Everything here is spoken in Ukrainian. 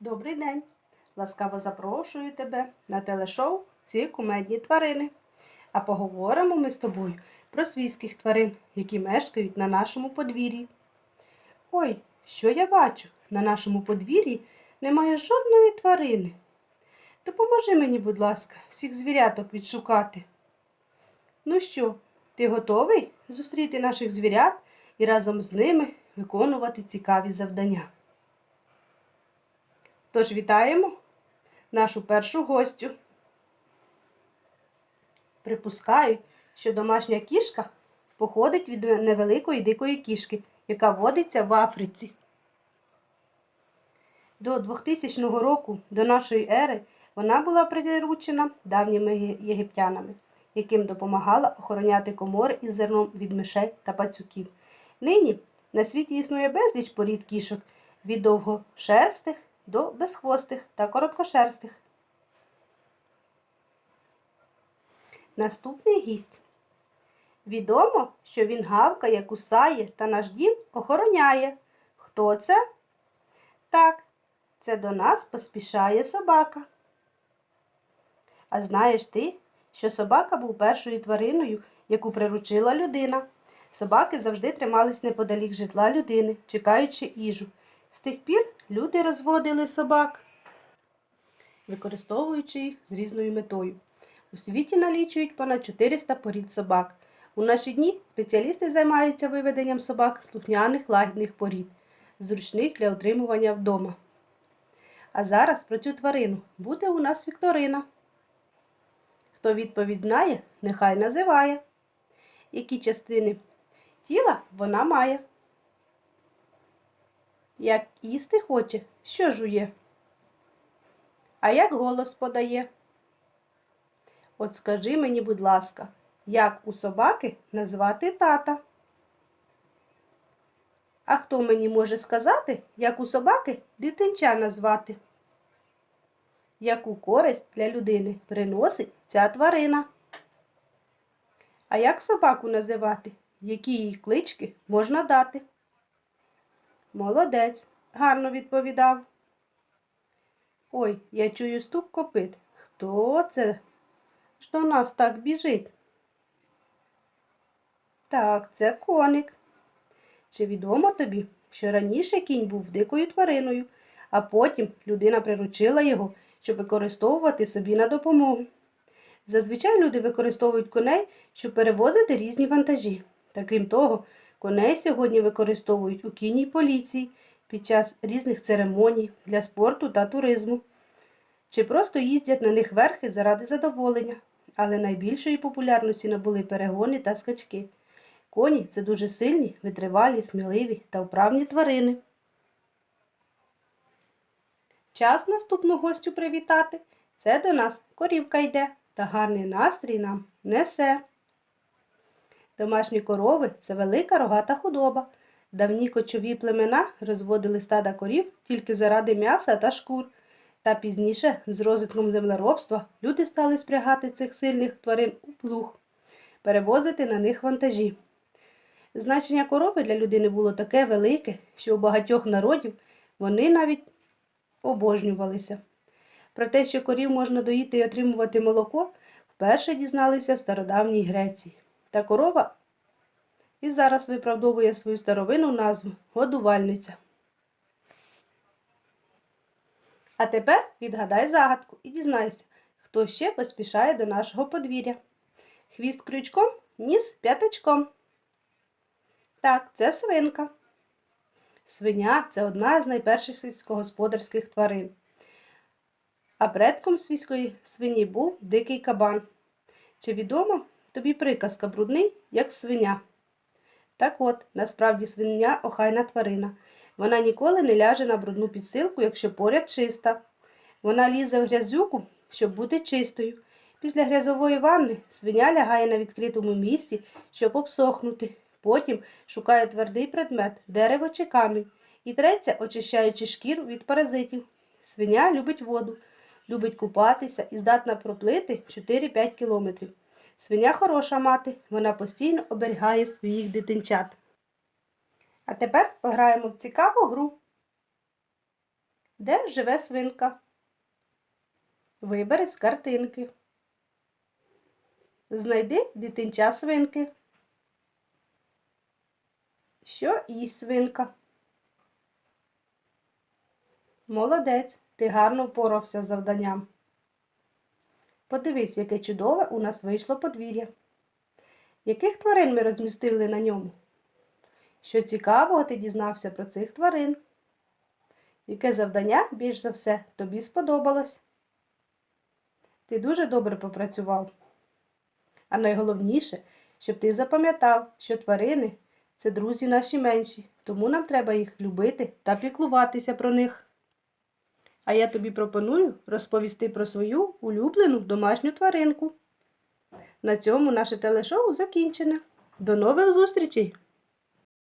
Добрий день! Ласкаво запрошую тебе на телешоу Ці кумедні тварини. А поговоримо ми з тобою про свійських тварин, які мешкають на нашому подвір'ї. Ой, що я бачу? На нашому подвір'ї немає жодної тварини. Допоможи мені, будь ласка, всіх звіряток відшукати. Ну що, ти готовий зустріти наших звірят і разом з ними виконувати цікаві завдання? Тож вітаємо нашу першу гостю. Припускають, що домашня кішка походить від невеликої дикої кішки, яка водиться в Африці. До 2000 року до нашої ери вона була приручена давніми єгиптянами, яким допомагала охороняти комори із зерном від мишей та пацюків. Нині на світі існує безліч порід кішок від довгошерстих до безхвостих та короткошерстих. Наступний гість. Відомо, що він гавкає, кусає та наш дім охороняє. Хто це? Так, це до нас поспішає собака. А знаєш ти, що собака був першою твариною, яку приручила людина. Собаки завжди тримались неподалік житла людини, чекаючи їжу. З тих пір люди розводили собак, використовуючи їх з різною метою. У світі налічують понад 400 порід собак. У наші дні спеціалісти займаються виведенням собак слухняних лагідних порід, зручних для утримування вдома. А зараз про цю тварину буде у нас Вікторина. Хто відповідь знає, нехай називає. Які частини тіла вона має. Як їсти хоче, що жує? А як голос подає? От скажи мені, будь ласка, як у собаки назвати тата? А хто мені може сказати, як у собаки дитинча назвати? Яку користь для людини приносить ця тварина? А як собаку називати? Які їй клички можна дати? Молодець, гарно відповідав. Ой, я чую стук копит. Хто це? ж до нас так біжить? Так, це коник. Чи відомо тобі, що раніше кінь був дикою твариною, а потім людина приручила його, щоб використовувати собі на допомогу? Зазвичай люди використовують коней, щоб перевозити різні вантажі. Та крім того, коней сьогодні використовують у кінній поліції під час різних церемоній для спорту та туризму. Чи просто їздять на них верхи заради задоволення, але найбільшої популярності набули перегони та скачки. Коні це дуже сильні, витривалі, сміливі та вправні тварини. Час наступну гостю привітати. Це до нас корівка йде та гарний настрій нам несе. Домашні корови це велика рогата худоба. Давні кочові племена розводили стада корів тільки заради м'яса та шкур. Та пізніше, з розвитком землеробства, люди стали спрягати цих сильних тварин у плуг, перевозити на них вантажі. Значення корови для людини було таке велике, що у багатьох народів вони навіть обожнювалися. Про те, що корів можна доїти і отримувати молоко, вперше дізналися в стародавній Греції. Та корова і зараз виправдовує свою старовинну назву годувальниця. А тепер відгадай загадку і дізнайся, хто ще поспішає до нашого подвір'я. Хвіст крючком, ніс п'ятачком. Так, це свинка. Свиня це одна з найперших сільськогосподарських тварин. А предком свійської свині був дикий кабан. Чи відомо тобі приказка брудний, як свиня? Так от, насправді свиня охайна тварина. Вона ніколи не ляже на брудну підсилку, якщо поряд чиста. Вона лізе в грязюку, щоб бути чистою. Після грязової ванни свиня лягає на відкритому місці, щоб обсохнути. Потім шукає твердий предмет, дерево чи камінь, і треться, очищаючи шкіру від паразитів. Свиня любить воду, любить купатися і здатна проплити 4-5 кілометрів. Свиня хороша мати, вона постійно оберігає своїх дитинчат. А тепер пограємо в цікаву гру. Де живе свинка? Вибери з картинки. Знайди дитинча свинки. Що їсть свинка? Молодець, ти гарно впорався з завданням. Подивись, яке чудове у нас вийшло подвір'я. Яких тварин ми розмістили на ньому? Що цікавого ти дізнався про цих тварин? Яке завдання більш за все тобі сподобалось? Ти дуже добре попрацював. А найголовніше, щоб ти запам'ятав, що тварини це друзі наші менші, тому нам треба їх любити та піклуватися про них. А я тобі пропоную розповісти про свою улюблену домашню тваринку. На цьому наше телешоу закінчене. До нових зустрічей!